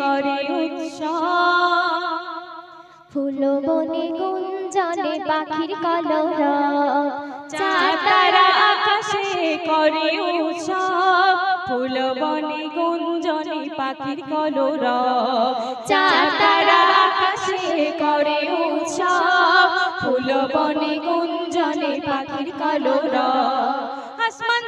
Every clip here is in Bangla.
করে ফুল বনে গুঞ্জনে পাখির কলর চাঁদ তারা আকাশে করে উৎসব। ফুল বনে গুঞ্জনে পাখির কলর চাঁদ তারা আকাশে করে উৎসব। ফুল বনে গুঞ্জনে পাখির কলর আসমান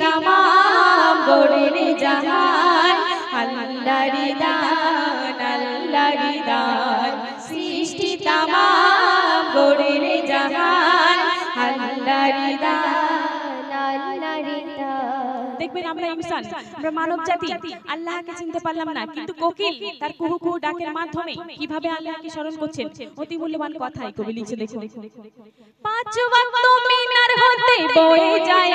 তামাম জাহান আল্লাহরি দান আল্লাহরি দান। সৃষ্টি তামাম জাহান আল্লাহরি দান দেখবেন আমরা ইনসান আমরা মানব জাতি আল্লাহকে চিনতে পারলাম না কিন্তু কোকিল তার কুহু কুহু ডাকের মাধ্যমে কীভাবে আল্লাহকে স্মরণ করছেন অতি মূল্যবান কথাই কবি লিখছে দেখুন। পাঁচ ওয়াক্ত মিনার হতে বয়ে যায়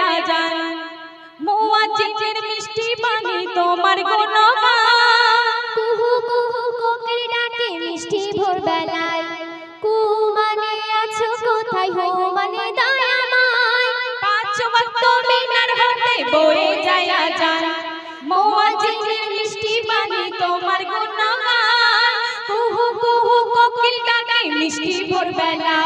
বয়ে যায় আজান মুয়াজ্জিনের মিষ্টি পানি তোমার গুণগান। কুহু কুহু কোকিল ডাকে মিষ্টি ভোরবেলা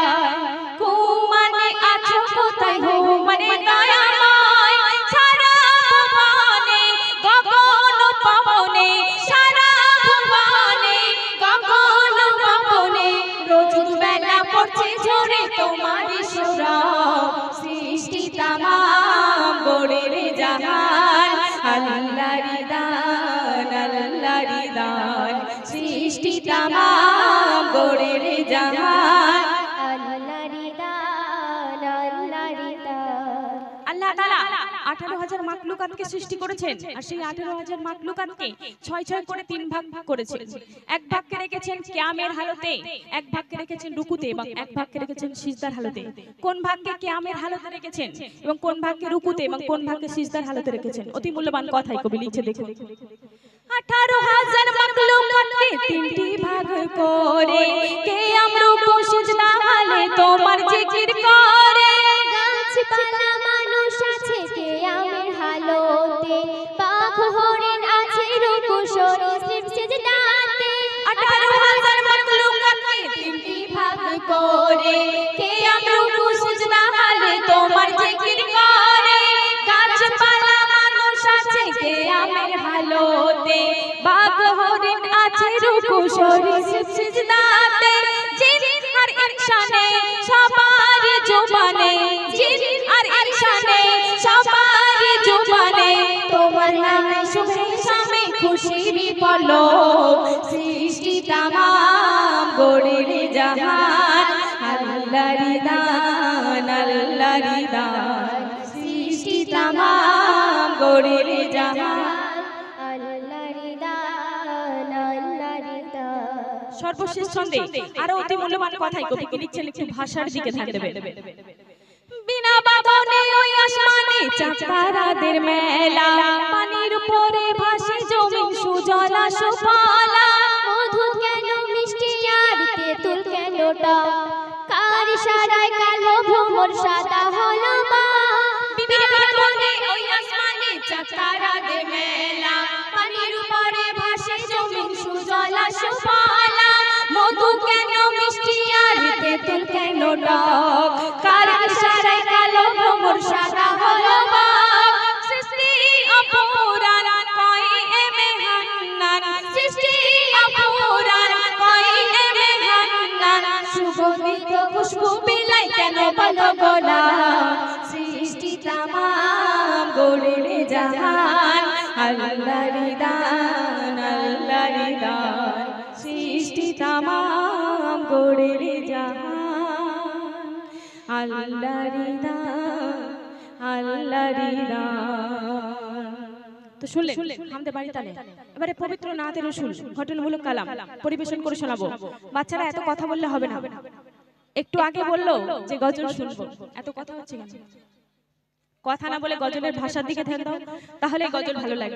আল্লাহরি দান আল্লাহরি দান সৃষ্টি তামাম গড়ের জাহান আঠারো হাজার মাকলুকাতকে সৃষ্টি করেছেন, আর সেই আঠারো হাজার মাকলুকাতকে ছয় ছয় করে তিন ভাগ ভাগ করেছেন। এক ভাগকে রেখেছেন কিয়ামের হালতে, এক ভাগকে রেখেছেন রুকুতে এবং এক ভাগকে রেখেছেন সিজদার হালতে। কোন ভাগকে কিয়ামের হালতে রেখেছেন এবং কোন ভাগকে রুকুতে এবং কোন ভাগকে সিজদার হালতে রেখেছেন? অতি মূল্যবান কথাই কবি লিখছে দেখুন। আঠারো হাজার মাকলুকাতকে তিনটি ভাগ করে সিজদা, হালে তোমার জিকির করে। করে। কে আমরুকু সিজদা হালে তোমার জিকির করে। গাছপালা মানুষ আছে কে আমের হালোতে। বাঘ, হরিণ আছে রুকু সরীসৃপ সিজদাতে জিন আর ইনসানে সবার জবানে। জিন আর ইনসানে সবার জবানে। তোমার নামে শুভে শামে খুশির পলক সৃষ্টি তামাম গড়ের জাহান সর্বশেষ ছন্দে আরও অতি মূল্যবান কথাই কবিকে লিখছেন একটু ভাষার দিকে ধ্যান বিনা মেলা। পানির উপরে ভাসে জমিন কেন বলো গোলা সৃষ্টি তামাম গড়ের জাহান। আল্লাহরি দান আল্লাহরি দান। সৃষ্টি তামাম গড়ের জাহান। আল্লাহরি দান আল্লাহরি দান। তো শুনলেন আমাদের এবারে পবিত্র নাতের রসুল ঘটনামূলক কালাম পরিবেশন করে শোনাবো। বাচ্চারা এত কথা বললে হবে না। একটু আগে বলল যে গজল শুনব। এত কথা হচ্ছে কেন? কথা না বলে গজলের ভাষার দিকে ধ্যান দাও তাহলে গজল ভালো লাগবে।